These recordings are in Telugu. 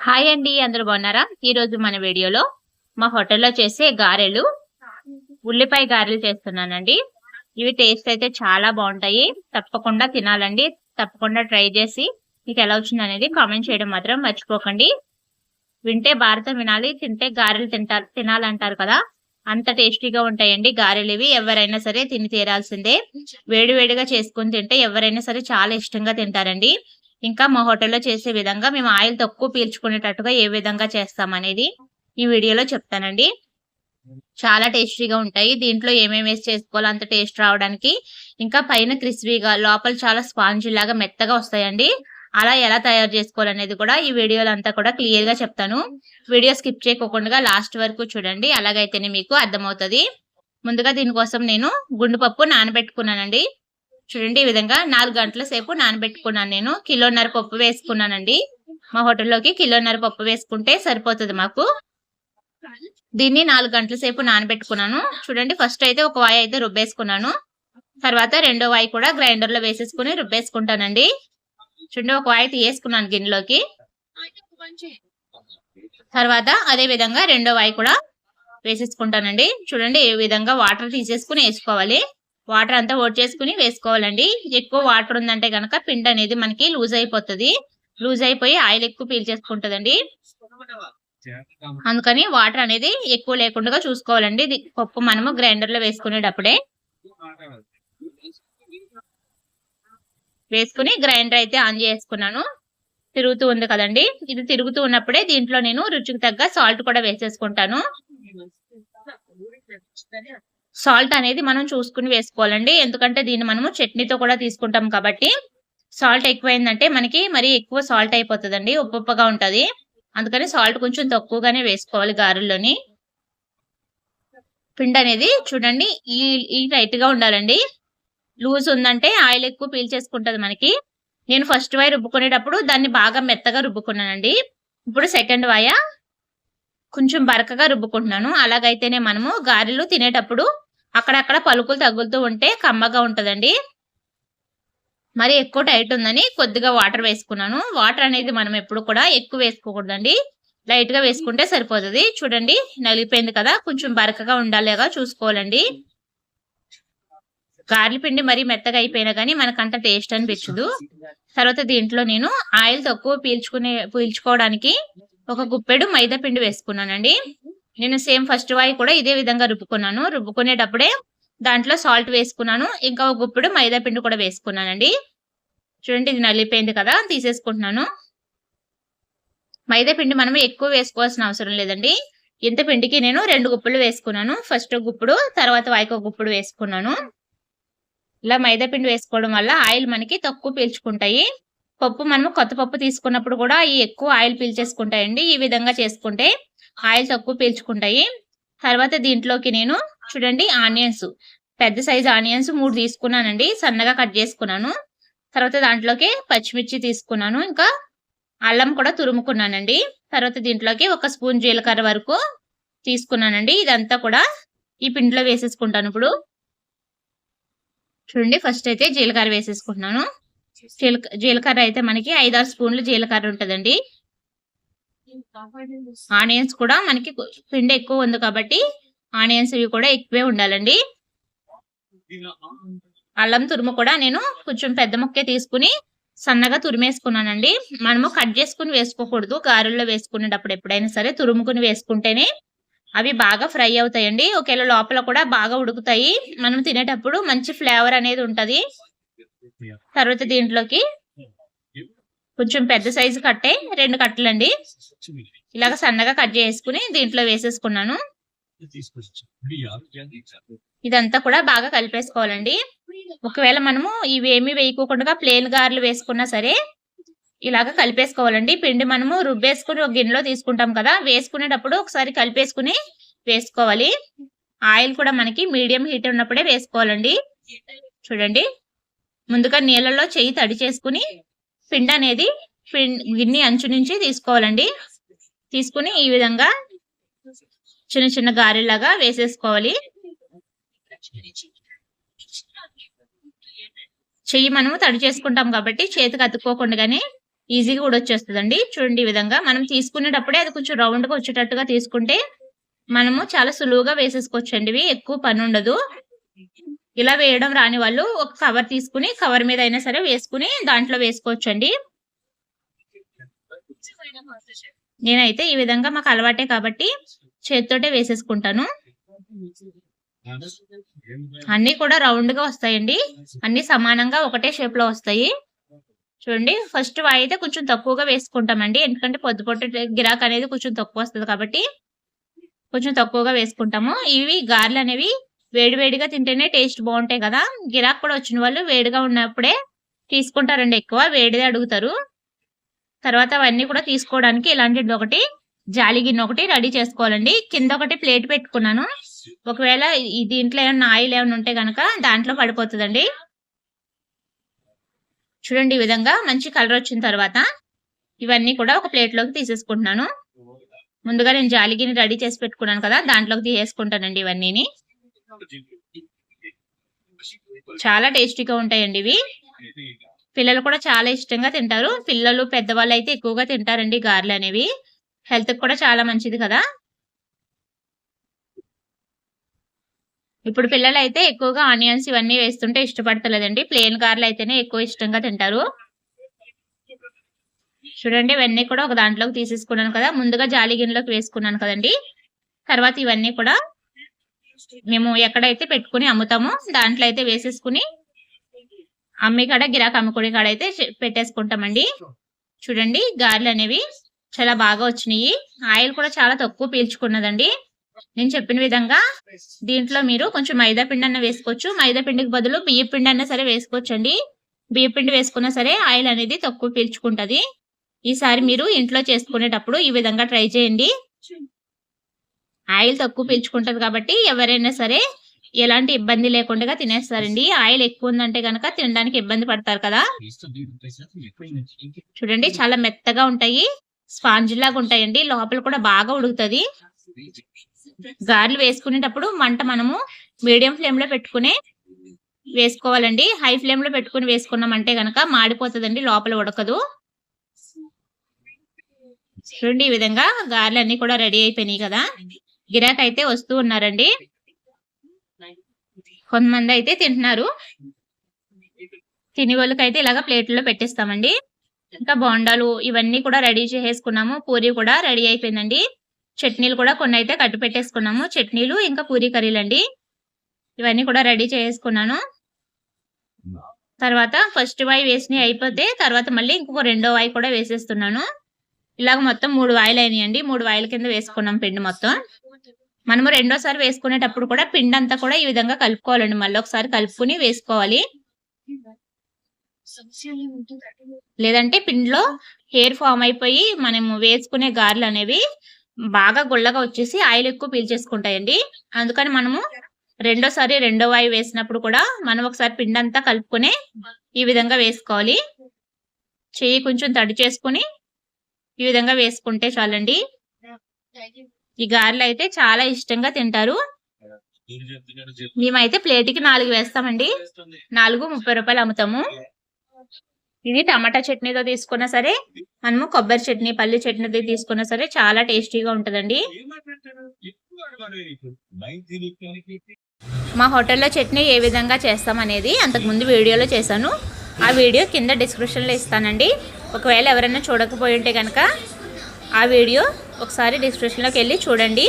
హాయ్ అండి అందరూ బాగున్నారా? ఈ రోజు మన వీడియోలో మా హోటల్లో చేసే గారెలు ఉల్లిపాయ గారెలు చేస్తున్నానండి. ఇవి టేస్ట్ అయితే చాలా బాగుంటాయి. తప్పకుండా తినాలండి. తప్పకుండా ట్రై చేసి మీకు ఎలా వచ్చింది అనేది కామెంట్ చేయడం మాత్రం మర్చిపోకండి. వింటే భారతం వినాలి తింటే గారెలు తింటారు తినాలంటారు కదా. అంత టేస్టీగా ఉంటాయండి గారెలు ఇవి. ఎవరైనా సరే తిని తీరాల్సిందే. వేడివేడిగా చేసుకుని తింటే ఎవరైనా సరే చాలా ఇష్టంగా తింటారండి. ఇంకా మా హోటల్లో చేసే విధంగా మేము ఆయిల్ తక్కువ పీల్చుకునేటట్టుగా ఏ విధంగా చేస్తామనేది ఈ వీడియోలో చెప్తానండి. చాలా టేస్టీగా ఉంటాయి. దీంట్లో ఏమేమి వేసి చేసుకోవాలో అంత టేస్ట్ రావడానికి. ఇంకా పైన క్రిస్పీగా లోపల చాలా స్పాంజ్ లాగా మెత్తగా వస్తాయండి. అలా ఎలా తయారు చేసుకోవాలనేది కూడా ఈ వీడియోలో అంతా కూడా క్లియర్గా చెప్తాను. వీడియో స్కిప్ చేయకోకుండా లాస్ట్ వరకు చూడండి. అలాగైతేనే మీకు అర్థమవుతుంది. ముందుగా దీనికోసం నేను గుండుపప్పు నానబెట్టుకున్నానండి. చూడండి ఈ విధంగా నాలుగు గంటల సేపు నానబెట్టుకున్నాను నేను. కిలోన్నర పప్పు వేసుకున్నానండి. మా హోటల్లోకి కిలోన్నర పప్పు వేసుకుంటే సరిపోతుంది మాకు. దీన్ని నాలుగు గంటల సేపు నానబెట్టుకున్నాను. చూడండి ఫస్ట్ అయితే ఒక వాయి అయితే రుబ్బేసుకున్నాను. తర్వాత రెండో వాయి కూడా గ్రైండర్లో వేసేసుకుని రుబ్బేసుకుంటానండి. చూడండి ఒక వాయి తీయేసుకున్నాను గిన్నెలోకి. తర్వాత అదే విధంగా రెండో వాయి కూడా వేసేసుకుంటానండి. చూడండి ఈ విధంగా వాటర్ తీసేసుకుని వేసుకోవాలి. వాటర్ అంతా ఓట్ చేసుకుని వేసుకోవాలండి. ఎక్కువ వాటర్ ఉందంటే కనుక పిండి అనేది మనకి లూజ్ అయిపోతుంది. లూజ్ అయిపోయి ఆయిల్ ఎక్కువ పీల్చేసుకుంటుందండి అందుకని వాటర్ అనేది ఎక్కువ లేకుండా చూసుకోవాలండి. ఇది పప్పు మనము గ్రైండర్లో వేసుకునేటప్పుడే. వేసుకుని గ్రైండర్ అయితే ఆన్ చేసుకున్నాను. తిరుగుతూ ఉంది కదండి. ఇది తిరుగుతూ ఉన్నప్పుడే దీంట్లో నేను రుచికి తగ్గ సాల్ట్ కూడా వేసేసుకుంటాను. సాల్ట్ అనేది మనం చూసుకుని వేసుకోవాలండి. ఎందుకంటే దీన్ని మనము చట్నీతో కూడా తీసుకుంటాం కాబట్టి సాల్ట్ ఎక్కువైందంటే మనకి మరి ఎక్కువ సాల్ట్ అయిపోతుందండి. ఉప్పుగా ఉంటుంది. అందుకని సాల్ట్ కొంచెం తక్కువగానే వేసుకోవాలి గారెల్లోని. పిండి అనేది చూడండి ఈ ఈ లైట్గా ఉండాలండి. లూజ్ ఉందంటే ఆయిల్ ఎక్కువ పీల్చేసుకుంటుంది మనకి. నేను ఫస్ట్ వాయ రుబ్బుకునేటప్పుడు దాన్ని బాగా మెత్తగా రుబ్బుకున్నానండి. ఇప్పుడు సెకండ్ వాయ కొంచెం బరకగా రుబ్బుకుంటున్నాను. అలాగైతేనే మనము గారెలు తినేటప్పుడు అక్కడక్కడ పలుకులు తగులుతూ ఉంటే కమ్మగా ఉంటదండి. మరి ఎక్కువ టైట్ ఉందని కొద్దిగా వాటర్ వేసుకున్నాను. వాటర్ అనేది మనం ఎప్పుడు కూడా ఎక్కువ వేసుకోకూడదండి. లైట్గా వేసుకుంటే సరిపోతుంది. చూడండి నలిగిపోయింది కదా. కొంచెం బరకగా ఉండాలిగా చూసుకోవాలండి. గార్లి పిండి మరీ మెత్తగా అయిపోయినా కానీ మనకంత టేస్ట్ అనిపించదు. తర్వాత దీంట్లో నేను ఆయిల్ తక్కువ పీల్చుకునే పీల్చుకోవడానికి ఒక గుప్పెడు మైదా పిండి వేసుకున్నానండి. నేను సేమ్ ఫస్ట్ వాయి కూడా ఇదే విధంగా రుబ్బుకున్నాను. రుబ్బుకునేటప్పుడే దాంట్లో సాల్ట్ వేసుకున్నాను. ఇంకా ఒక గుప్పుడు మైదా పిండి కూడా వేసుకున్నానండి. చూడండి ఇది నలిపోయింది కదా తీసేసుకుంటున్నాను. మైదా పిండి మనం ఎక్కువ వేసుకోవాల్సిన అవసరం లేదండి. ఇంత పిండికి నేను రెండు గుప్పులు వేసుకున్నాను. ఫస్ట్ గుప్పుడు తర్వాత వాయికి గుప్పుడు వేసుకున్నాను. ఇలా మైదా పిండి వేసుకోవడం వల్ల ఆయిల్ మనకి తక్కువ పీల్చుకుంటాయి. పప్పు మనము కొత్త పప్పు తీసుకున్నప్పుడు కూడా ఈ ఎక్కువ ఆయిల్ పీల్చేసుకుంటాయండి. ఈ విధంగా చేసుకుంటే ఆయిల్ తక్కువ పీల్చుకుంటాయి. తర్వాత దీంట్లోకి నేను చూడండి ఆనియన్స్. పెద్ద సైజ్ ఆనియన్స్ మూడు తీసుకున్నానండి. సన్నగా కట్ చేసుకున్నాను. తర్వాత దాంట్లోకి పచ్చిమిర్చి తీసుకున్నాను. ఇంకా అల్లం కూడా తురుముకున్నానండి. తర్వాత దీంట్లోకి ఒక స్పూన్ జీలకర్ర వరకు తీసుకున్నానండి. ఇదంతా కూడా ఈ పిండిలో వేసేసుకుంటాను ఇప్పుడు. చూడండి ఫస్ట్ అయితే జీలకర్ర వేసేసుకుంటున్నాను. జీలకర్ర అయితే మనకి ఐదారు స్పూన్లు జీలకర్ర ఉంటుందండి. ఆనియన్స్ కూడా మనకి పిండి ఎక్కువ ఉంది కాబట్టి ఆనియన్స్ ఇవి కూడా ఎక్కువే ఉండాలండి. అల్లం తురుము కూడా నేను కొంచెం పెద్ద మొక్కే తీసుకుని సన్నగా తురిమేసుకున్నానండి. మనము కట్ చేసుకుని వేసుకోకూడదు. గారెల్లో వేసుకునేటప్పుడు ఎప్పుడైనా సరే తురుముకుని వేసుకుంటేనే అవి బాగా ఫ్రై అవుతాయండి. ఒకవేళ లోపల కూడా బాగా ఉడుకుతాయి. మనం తినేటప్పుడు మంచి ఫ్లేవర్ అనేది ఉంటది. తర్వాత దీంట్లోకి కొంచెం పెద్ద సైజు కట్టే రెండు కట్టలండి. ఇలాగ సన్నగా కట్ చేసుకుని దీంట్లో వేసేసుకున్నాను. ఇదంతా కూడా బాగా కలిపేసుకోవాలండి. ఒకవేళ మనము ఇవేమి వేయకోకుండా ప్లేన్ గారెలు వేసుకున్నా సరే ఇలాగ కలిపేసుకోవాలండి. పిండి మనము రుబ్బేసుకుని ఒక గిన్నెలో తీసుకుంటాం కదా వేసుకునేటప్పుడు ఒకసారి కలిపేసుకుని వేసుకోవాలి. ఆయిల్ కూడా మనకి మీడియం హీట్ ఉన్నప్పుడే వేసుకోవాలండి. చూడండి ముందుగా నీళ్ళలో చెయ్యి తడి చేసుకుని పిండి అనేది గిన్నె అంచు నుంచి తీసుకోవాలండి. తీసుకుని ఈ విధంగా చిన్న చిన్న గారెలాగా వేసేసుకోవాలి. చెయ్యి మనము తడి చేసుకుంటాం కాబట్టి చేతికి అతుక్కోకుండానే ఈజీగా కూడా వచ్చేస్తుందండి. చూడండి ఈ విధంగా మనం తీసుకునేటప్పుడే అది కొంచెం రౌండ్గా వచ్చేటట్టుగా తీసుకుంటే మనము చాలా సులువుగా వేసేసుకోవచ్చు అండి ఇవి ఎక్కువ పని ఉండదు. ఇలా వేయడం రాని వాళ్ళు ఒక కవర్ తీసుకుని కవర్ మీద అయినా సరే వేసుకుని దాంట్లో వేసుకోవచ్చు అండి నేనైతే ఈ విధంగా మాకు అలవాటే కాబట్టి చేతితోటే వేసేసుకుంటాను. అన్ని కూడా రౌండ్గా వస్తాయండి. అన్ని సమానంగా ఒకటే షేప్లో వస్తాయి. చూడండి ఫస్ట్ అయితే కొంచెం తక్కువగా వేసుకుంటామండి. ఎందుకంటే పొద్దు పొట్టు గిరాక్ అనేది కొంచెం తక్కువ వస్తుంది కాబట్టి కొంచెం తక్కువగా వేసుకుంటాము. ఇవి గారెలు అనేవి వేడివేడిగా తింటేనే టేస్ట్ బాగుంటాయి కదా. గిరాక్ కూడా వచ్చిన వాళ్ళు వేడిగా ఉన్నప్పుడే తీసుకుంటారండి ఎక్కువ. వేడిదే అడుగుతారు. తర్వాత అవన్నీ కూడా తీసుకోవడానికి ఇలాంటిది ఒకటి జాలి గిన్నె ఒకటి రెడీ చేసుకోవాలండి. కింద ఒకటి ప్లేట్ పెట్టుకున్నాను. ఒకవేళ దీంట్లో ఏమన్నా ఆయిల్ ఏమైనా ఉంటే కనుక దాంట్లో పడిపోతుందండి. చూడండి ఈ విధంగా మంచి కలర్ వచ్చిన తర్వాత ఇవన్నీ కూడా ఒక ప్లేట్లోకి తీసేసుకుంటున్నాను. ముందుగా నేను జాలిగిని రెడీ చేసి పెట్టుకున్నాను కదా దాంట్లోకి తీసేసుకుంటానండి ఇవన్నీని. చాలా టేస్టీగా ఉంటాయండి ఇవి. పిల్లలు కూడా చాలా ఇష్టంగా తింటారు. పిల్లలు పెద్దవాళ్ళు అయితే ఎక్కువగా తింటారండి గారెలు అనేవి. హెల్త్ కూడా చాలా మంచిది కదా. ఇప్పుడు పిల్లలు అయితే ఎక్కువగా ఆనియన్స్ ఇవన్నీ వేస్తుంటే ఇష్టపడతలేదండి. ప్లేన్ గారెలు అయితేనే ఎక్కువ ఇష్టంగా తింటారు. చూడండి ఇవన్నీ కూడా ఒక దాంట్లోకి తీసేసుకున్నాను కదా. ముందుగా జాలి గిన్నెలోకి వేసుకున్నాను కదండి. తర్వాత ఇవన్నీ కూడా మేము ఎక్కడైతే పెట్టుకుని అమ్ముతామో దాంట్లో అయితే వేసేసుకుని అమ్మి కాడ గిరాక్ అమ్ముకునే కాడ అయితే పెట్టేసుకుంటామండి. చూడండి గారెలు అనేవి చాలా బాగా వచ్చినాయి. ఆయిల్ కూడా చాలా తక్కువ పీల్చుకున్నదండి. నేను చెప్పిన విధంగా దీంట్లో మీరు కొంచెం మైదా పిండి అన్న వేసుకోవచ్చు. మైదా పిండికి బదులు బియ్య పిండి అన్న సరే వేసుకోవచ్చు అండి బియ్య పిండి వేసుకున్నా సరే ఆయిల్ అనేది తక్కువ పీల్చుకుంటది. ఈసారి మీరు ఇంట్లో చేసుకునేటప్పుడు ఈ విధంగా ట్రై చేయండి. ఆయిల్ తక్కువ పీల్చుకుంటది కాబట్టి ఎవరైనా సరే ఎలాంటి ఇబ్బంది లేకుండా తినేస్తారండి. ఆయిల్ ఎక్కువ ఉందంటే గనక తినడానికి ఇబ్బంది పడతారు కదా. చూడండి చాలా మెత్తగా ఉంటాయి. స్పాంజ్ లాగా ఉంటాయండి. లోపల కూడా బాగా ఉడుకుతుంది. గారెలు వేసుకునేటప్పుడు మంట మనము మీడియం ఫ్లేమ్లో పెట్టుకుని వేసుకోవాలండి. హై ఫ్లేమ్లో పెట్టుకుని వేసుకున్నామంటే గనక మాడిపోతుందండి లోపల ఉడకదు. చూడండి ఈ విధంగా గారెలు అన్ని కూడా రెడీ అయిపోయినాయి కదా. గిరాక్ అయితే వస్తూ ఉన్నారండి. కొంతమంది అయితే తింటున్నారు. తిని వాళ్ళకైతే ఇలాగ ప్లేట్లో పెట్టేస్తామండి. ఇంకా బోండాలు ఇవన్నీ కూడా రెడీ చేసేసుకున్నాము. పూరి కూడా రెడీ అయిపోయిందండి. చట్నీలు కూడా కొన్ని అయితే కట్టు పెట్టేసుకున్నాము. చట్నీలు ఇంకా పూరి కర్రీలు అండి ఇవన్నీ కూడా రెడీ చేసుకున్నాను తర్వాత ఫస్ట్ వాయి వేసినవి అయిపోతే తర్వాత మళ్ళీ ఇంకొక రెండో వాయి కూడా వేసేస్తున్నాను. ఇలాగ మొత్తం మూడు వాయిలు అయినాయండి. మూడు వాయిల కింద వేసుకున్నాం పిండి మొత్తం. మనము రెండోసారి వేసుకునేటప్పుడు కూడా పిండి అంతా కూడా ఈ విధంగా కలుపుకోవాలండి. మళ్ళీ ఒకసారి కలుపుకుని వేసుకోవాలి. లేదంటే పిండిలో హెయిర్ ఫామ్ అయిపోయి మనము వేసుకునే గారెలు అనేవి బాగా గుల్లగా వచ్చేసి ఆయిల్ ఎక్కువ పీల్చేసుకుంటాయండి. అందుకని మనము రెండోసారి రెండో వాయి వేసినప్పుడు కూడా మనం ఒకసారి పిండి అంతా కలుపుకొని ఈ విధంగా వేసుకోవాలి. చెయ్యి కొంచెం తడి చేసుకుని ఈ విధంగా వేసుకుంటే చాలండి. ఈ గారెలు అయితే చాలా ఇష్టంగా తింటారు. మేమైతే ప్లేట్కి నాలుగు వేస్తామండి. నాలుగు ముప్పై రూపాయలు అమ్ముతాము. ఇది టమాటా చట్నీతో తీసుకున్నా సరే మనము కొబ్బరి చట్నీ పల్లి చట్నీతో తీసుకున్నా సరే చాలా టేస్టీగా ఉంటుందండి. మా హోటల్లో చట్నీ ఏ విధంగా చేస్తాం అనేది అంతకుముందు వీడియోలో చేశాను. ఆ వీడియో కింద డిస్క్రిప్షన్లో ఇస్తానండి. ఒకవేళ ఎవరైనా చూడకపోయి ఉంటే కనుక ఆ వీడియో ఒకసారి డిస్క్రిప్షన్లోకి వెళ్ళి చూడండి.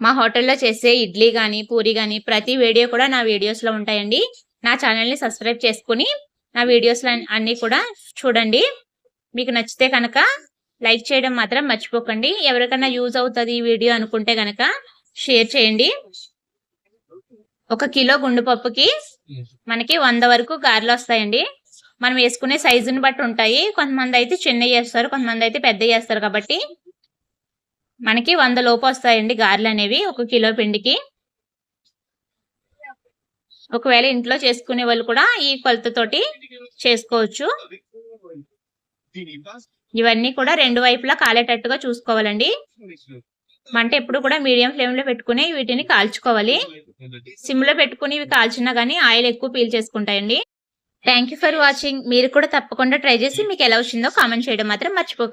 మా హోటల్లో చేసే ఇడ్లీ కానీ పూరి కానీ ప్రతి వీడియో కూడా నా వీడియోస్లో ఉంటాయండి. నా ఛానల్ని సబ్స్క్రైబ్ చేసుకుని నా వీడియోస్లో అన్నీ కూడా చూడండి. మీకు నచ్చితే కనుక లైక్ చేయడం మాత్రం మర్చిపోకండి. ఎవరికైనా యూజ్ అవుతుంది ఈ వీడియో అనుకుంటే కనుక షేర్ చేయండి. ఒక కిలో గుండు పప్పుకి మనకి వంద వరకు గారెలు వస్తాయండి. మనం వేసుకునే సైజుని బట్టి ఉంటాయి. కొంతమంది అయితే చిన్న చేస్తారు కొంతమంది అయితే పెద్ద చేస్తారు కాబట్టి మనకి వంద లోపు వస్తాయండి గారెలు అనేవి ఒక కిలో పిండికి. ఒకవేళ ఇంట్లో చేసుకునే వాళ్ళు కూడా ఈ కొలతతోటి చేసుకోవచ్చు. ఇవన్నీ కూడా రెండు వైపులా కాలేటట్టుగా చూసుకోవాలండి. మంట ఎప్పుడు కూడా మీడియం ఫ్లేమ్లో పెట్టుకుని వీటిని కాల్చుకోవాలి. సిమ్లో పెట్టుకుని ఇవి కాల్చినా గానీ ఆయిల్ ఎక్కువ పీల్ చేసుకుంటాయండి. థ్యాంక్ యూ ఫర్ వాచింగ్ మీరు కూడా తప్పకుండా ట్రై చేసి మీకు ఎలా వచ్చిందో కామెంట్ చేయడం మాత్రం మర్చిపోకండి.